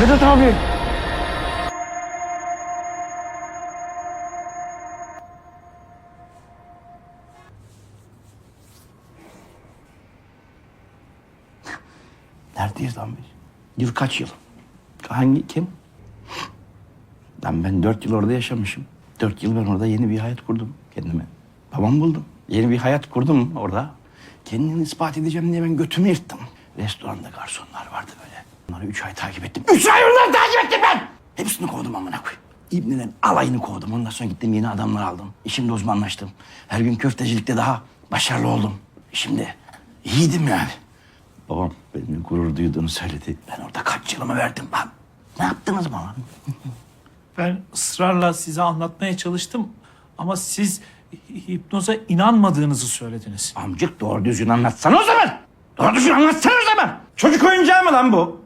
Vedat abi. Neredeyiz lan biz? Yıl kaç yıl? Hangi kim? Lan ben dört yıl orada yaşamışım. Dört yıl ben orada yeni bir hayat kurdum kendime. Babam buldum. Yeni bir hayat kurdum orada. Kendini ispat edeceğim diye ben götümü yırttım. Restoranda garsonlar vardı böyle. Onları üç ay takip ettim. Üç ay onları takip ettim ben! Hepsini kovdum amına koyayım. İbnilerin alayını kovdum. Ondan sonra gittim yeni adamlar aldım. İşimde uzmanlaştım. Her gün köftecilikte daha başarılı oldum. Şimdi iyiydim yani. Babam benimle gurur duyduğunu söyledi. Ben orada kaç yılımı verdim lan. Ne yaptınız bana? Ben ısrarla size anlatmaya çalıştım ama siz hipnoza inanmadığınızı söylediniz. Amcık doğru düzgün anlatsana o zaman. Doğru düzgün anlatsana o zaman. Çocuk oyuncağı mı lan bu?